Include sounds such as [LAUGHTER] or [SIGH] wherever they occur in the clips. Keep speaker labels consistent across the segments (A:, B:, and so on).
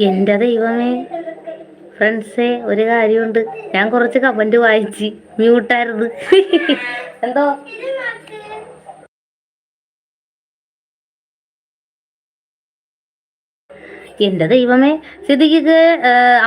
A: എന്റെ ദൈവമേ. ഫ്രണ്ട്സേ ഒരു കാര്യമുണ്ട്. ഞാൻ കുറച്ച് കമന്റ് വായിച്ച് മ്യൂട്ടായിരുന്നു [LAUGHS] എന്തോ? എന്റെ ദൈവമേ സിദ്ദിഖിക്ക്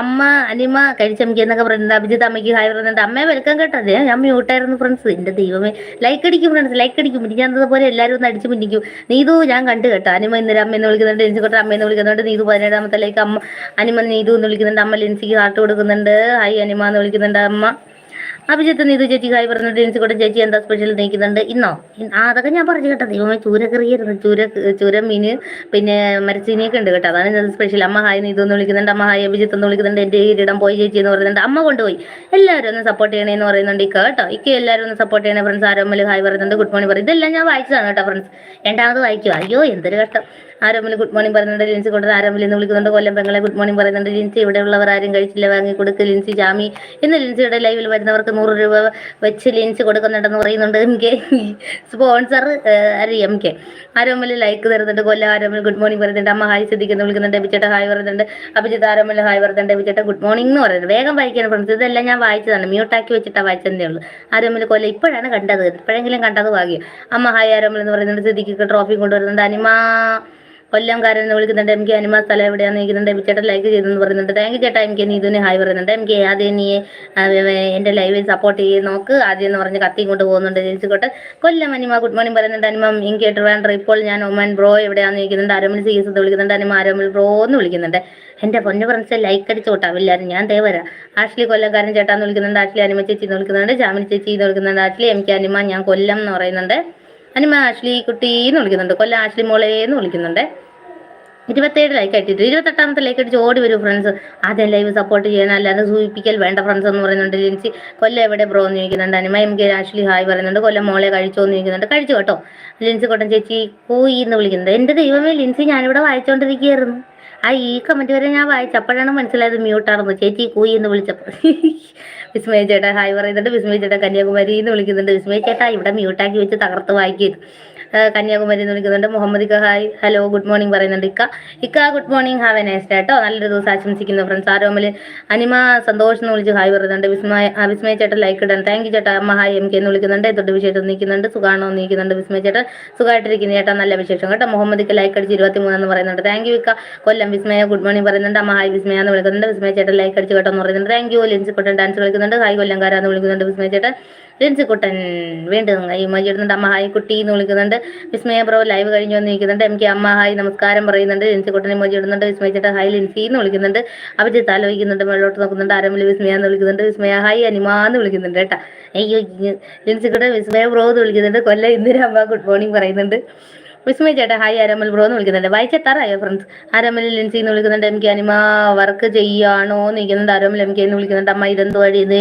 A: അമ്മ അനിമ കഴിച്ചമ്മക്ക് എന്നൊക്കെ പറഞ്ഞിട്ടുണ്ട് അഭിജിത്ത് അമ്മയ്ക്ക് ഹായ് പറയുന്നുണ്ട്. അമ്മയെ വെൽക്കം കേട്ടത് ഞാൻ മ്യൂട്ടായിരുന്നു ഫ്രണ്ട്സ് എന്റെ ദൈവമേ. ലൈക്ക് അടിക്കും ഫ്രണ്ട്സ് ലൈക്ക് അടിക്കും. ഇനി ഞാൻ പോലെ എല്ലാവരും ഒന്ന് അടിച്ച് മിന്നിക്കും നീതു ഞാൻ കണ്ടു കേട്ടോ. അനിമ ഇന്നലെ അമ്മ എന്ന് വിളിക്കുന്നുണ്ട്. ലിൻസിക്കോട്ടെ അമ്മയെന്ന് വിളിക്കുന്നുണ്ട്. നീതു പതിനേഴാമത്തെ ലൈക്ക് അമ്മ അനിമ നീതു എന്ന് വിളിക്കുന്നുണ്ട്. അമ്മ ലിൻസിക്ക് ഹാർട്ട് കൊടുക്കുന്നുണ്ട്. ഹായ് അനിമ എന്ന് വിളിക്കുന്നുണ്ട് അമ്മ. അഭിജിത്ത് നീതു ചേച്ചി ഹായ് പറഞ്ഞിട്ട് കൂടെ ചേച്ചി എന്താ സ്പെഷ്യൽ നീക്കുന്നുണ്ട്? ഇന്നോ? അതൊക്കെ ഞാൻ പറഞ്ഞു കേട്ടോ. ദൈവമേ ചൂര കറിയായിരുന്നു ചൂര ചൂര മീൻ പിന്നെ മരച്ചീനിയൊക്കെ ഉണ്ട് കേട്ടോ. അതാണ് ഇന്നത്തെ സ്പെഷ്യൽ അമ്മ ഹായ് നീതു എന്ന് വിളിക്കുന്നുണ്ട്. അമ്മ ഹായ് അഭിജിത്ത് എന്ന് വിളിക്കുന്നുണ്ട്. എന്റെ ഇരിടം പോയി ചേച്ചി എന്ന് പറയുന്നുണ്ട്. അമ്മ കൊണ്ടുപോയി. എല്ലാവരും ഒന്ന് സപ്പോർട്ട് ചെയ്യണേ എന്ന് പറയുന്നുണ്ട്. ഇക്ക കേട്ടോ. ഇക്ക എല്ലാവരും ഒന്ന് സപ്പോർട്ട് ചെയ്യണേ. ഫ്രണ്ട്സ് ആരോമൽ ഹായ് പറയുന്നുണ്ട്. ഗുഡ് മോർണിംഗ് പറയും ഇതെല്ലാം ഞാൻ വായിച്ചതാണ് കേട്ടോ ഫ്രണ്ട്സ് രണ്ടാമത് വായിക്കുക അയ്യോ എന്തൊരു കഷ്ടം. ആരോമൽ ഗുഡ് മോർണിംഗ് പറയുന്നുണ്ട്. ലിൻസി കൊണ്ടത് ആരോമൽ എന്ന് വിളിക്കുന്നുണ്ട്. കൊല്ലം പെങ്ങളെ ഗുഡ് മോർണിംഗ് പറയുന്നുണ്ട്. ലിൻസി ഇവിടെയുള്ളവർ ആരും കഴിച്ചില്ല. വാങ്ങി കൊടുക്ക് ലിൻസി ജാമി ഇന്ന് ലിൻസിയുടെ ലൈവിൽ വരുന്നവർക്ക് നൂറ് രൂപ വെച്ച് ലിൻസ് കൊടുക്കുന്നുണ്ടെന്ന് പറയുന്നുണ്ട് എം കെ സ്പോൺസർ അരി എം കെ. ആരോമൽ ലൈക്ക് തരുന്നുണ്ട് കൊല്ല ആരോമൽ ഗുഡ് മോർണിംഗ് പറയുന്നുണ്ട്. അമ്മ ഹായ് ശ്രദ്ധിക്കുന്നു വിളിക്കുന്നുണ്ട് അഭിച്ചേട്ട ഹായ് പറയുന്നുണ്ട്. അഭിജിത്ത് ആരോമൽ ഹായ് പറയുന്നുണ്ട് അഭിച്ചേട്ട ഗുഡ് മോർണിംഗ് എന്ന് പറയുന്നത് വേഗം വായിക്കാൻ ഫ്രണ്ട്സ് ഇതെല്ലാം ഞാൻ വായിച്ചതാണ്. മ്യൂട്ടാക്കി വെച്ചിട്ടാണ് വായിച്ചതേ ഉള്ളൂ. ആരോമൽ കൊല്ലം ഇപ്പോഴാണ് കണ്ടത്. ഇപ്പോഴെങ്കിലും കണ്ടത് ഭാഗ്യം അമ്മ ഹായ് ആരോമൽ എന്ന് പറയുന്നുണ്ട് സിദ്ദിഖിക്ക് ട്രോഫി കൊണ്ടുവരുന്നുണ്ട്. അനിമ കൊല്ലംകാരൻ എന്ന് വിളിക്കുന്നുണ്ട്. എം കെ അനിമ സ്ഥലം എവിടെയാന്ന് ചോദിക്കുന്നുണ്ട്. ചേട്ടൻ ലൈക്ക് ചെയ്തെന്ന് പറയുന്നുണ്ട് താങ്ക് യു ചേട്ടാ. എം കെ നീതുവിന് ഹായ് പറയുന്നുണ്ട്. എം കെ ആദ്യം നീ ലൈവിൽ സപ്പോർട്ട് ചെയ്ത് നോക്ക്. ആദ്യം എന്ന് പറഞ്ഞ് കത്തി കൊണ്ട് പോകുന്നുണ്ട്. ജനിച്ചുകൊട്ട് കൊല്ലം അനിമ ഗുഡ് മോർണിംഗ് പറയുന്നുണ്ട്. അനിമ എം കെ ട്രിവാൻഡ്ര ഇപ്പോൾ ഞാൻ ഒമാൻ ബ്രോ എവിടെയാന്ന് ചോദിക്കുന്നുണ്ട്. അരമിൽ സി എസ് വിളിക്കുന്നുണ്ട്. അനിമ അരമൽ ബ്രോ എന്ന് വിളിക്കുന്നുണ്ട്. എന്റെ പൊന്നു ഫ്രണ്ട്സ് ലൈക്ക് അടിച്ച് കൂട്ടാവില്ലാരും ഞാൻ ദേവരാ ആഷ്ലി കൊല്ലംകാരൻ ചേട്ടാന്ന് വിളിക്കുന്നുണ്ട്. ആഷ്ലി അനിമ ചേച്ചി എന്ന് വിളിക്കുന്നുണ്ട്. ജാമിനി ചേച്ചി എന്ന് വിളിക്കുന്നുണ്ട്. ആഷ്ലി എം കെ അനിമ ഞാൻ കൊല്ലം എന്ന് പറയുന്നുണ്ട്. അനിമ ആഷ്ലി കുട്ടി എന്ന് വിളിക്കുന്നുണ്ട്. കൊല്ല ആഷ്ലി മോളെ എന്ന് വിളിക്കുന്നുണ്ട്. ഇരുപത്തേഴ് ലൈക്ക് ആയിട്ടിട്ട് ഇരുപത്തെട്ടാമത്തെ ലൈക്ക് അടിച്ച് ഓടി വരും ഫ്രണ്ട്സ് ആദ്യം ലൈവ് സപ്പോർട്ട് ചെയ്യണം. അല്ലാതെ സൂചിപ്പിക്കൽ വേണ്ട ഫ്രണ്ട്സ് എന്ന് പറയുന്നുണ്ട് ലിൻസി. കൊല്ലം എവിടെ ബ്രോ എന്ന് ചോദിക്കുന്നുണ്ട്. Anima M K Ashley hi പറയുന്നുണ്ട്. കൊല്ലം മോളെ കഴിച്ചോ എന്ന് ചോദിക്കുന്നുണ്ട്. കഴിച്ചു കേട്ടോ. ലിൻസി കൊട്ടൻ ചേച്ചി പോയി എന്ന് വിളിക്കുന്നുണ്ട്. എന്റെ ദൈവമേ ലിൻസി ഞാനിവിടെ വായിച്ചുകൊണ്ടിരിക്കുകയായിരുന്നു ആ ഈ കമന്റ് വരെ ഞാൻ വായിച്ചപ്പോഴാണ് മനസ്സിലായത് മ്യൂട്ടാണെന്ന് ചേച്ചി കൂയി എന്ന് വിളിച്ചപ്പോൾ [LAUGHS] വിസ്മയ ചേട്ടാ ഹായ് പറയുന്നുണ്ട്. വിസ്മയ ചേട്ടാ കന്യാകുമാരി എന്ന് വിളിക്കുന്നുണ്ട്. വിസ്മയ ചേട്ടാ ഇവിടെ മ്യൂട്ടാക്കി വെച്ച് തകർത്ത് വായിക്കും കന്യാകുമാരി എന്ന് വിളിക്കുന്നുണ്ട്. മുഹമ്മദ് ഇക്ക ഹായ് ഹലോ ഗുഡ് മോർണിംഗ് പറയുന്നുണ്ട് ഇക്ക. ഇക്ക good morning have a nice കേട്ടോ നല്ലൊരു ദിവസം ആശംസിക്കുന്നു ഫ്രണ്ട്സ് ആരോമൽ അനിമ സന്തോഷം എന്ന് വിളിച്ച് ഹായ് പറയുന്നുണ്ട്. വിസ്മയ വിസ്മയ ചേട്ടൻ ലൈക്ക് ഇടാൻ. താങ്ക് യു ചേട്ടാ. അമ്മ ഹായ് എം കെ എന്ന് വിളിക്കുന്നുണ്ട്. തൊട്ട് വിശേഷം നിൽക്കുന്നുണ്ട് സുഖാണോ നിൽക്കുന്നുണ്ട് വിസ്മയ ചേട്ടൻ. സുഖമായിട്ടിരിക്കുന്നു ചേട്ടാ. നല്ല വിശേഷം കേട്ടോ. മുഹമ്മദ് ഇക്ക ലൈക്ക് അടിച്ച് ഇരുപത്തി മൂന്നെന്ന് പറയുന്നുണ്ട്. താങ്ക് യു ഇക്ക. കൊല്ലം വിസ്മയ ഗുഡ് മോർണിംഗ് പറയുന്നുണ്ട്. അമ്മ ഹായ് വിസ്മയ എന്ന് വിളിക്കുന്നുണ്ട്. വിസ്മയ ചേട്ടൻ ലൈക്ക് അടിച്ച് കേട്ടോ എന്ന് പറയുന്നുണ്ട്. Thank you Lincy Kuttan dance കളിക്കുന്നുണ്ട്. ഹായ് കൊല്ലംകാര എന്ന് വിളിക്കുന്നുണ്ട് വിസ്മയ ചേട്ടൻ. ലിൻസി കുട്ടൻ വീണ്ടും ഇമോജി ഇടുന്നുണ്ട് അമ്മ ഹായ് കുട്ടി എന്ന് വിളിക്കുന്നുണ്ട്. വിസ്മയ ബ്രോ ലൈവ് കഴിഞ്ഞു വന്ന് നിൽക്കുന്നുണ്ട് എനിക്ക് അമ്മ ഹായ് നമസ്കാരം പറയുന്നുണ്ട്. ലിൻസി കുട്ടൻ ഇമോജി ഇടുന്നുണ്ട് വിസ്മയ ചേട്ടൻ ഹായ് ലിൻസി എന്ന് വിളിക്കുന്നുണ്ട്. അഭിജിത്ത് ആലോചിക്കുന്നുണ്ട് മേളോട്ട് നോക്കുന്നുണ്ട്. ആരമിൽ വിസ്മയ എന്ന് വിളിക്കുന്നുണ്ട്. വിസ്മയ ഹായ് അനിമ എന്ന് വിളിക്കുന്നുണ്ട് കേട്ടാ. അയ്യോ ലിൻസി കുട്ടൻ വിസ്മയ ബ്രോ എന്ന് വിളിക്കുന്നുണ്ട്. കൊല്ല ഇന്ദിരാമ്മ ഗുഡ് മോർണിംഗ് പറയുന്നുണ്ട്. വിസ്മയ ചേട്ടാ ഹായ് ആരമൽ ബ്രോ എന്ന് വിളിക്കുന്നുണ്ട്. വായിച്ചെത്താറായോ ഫ്രണ്ട്സ് ആരമൽ ലെൻസി എന്ന് വിളിക്കുന്നുണ്ട്. എം കെ അനിമ വർക്ക് ചെയ്യാണോ എന്ന് വിളിക്കുന്നുണ്ട് അരമൽ എം കെ എന്ന് വിളിക്കുന്നുണ്ട്. അമ്മ ഇതെന്തോ ഇത്?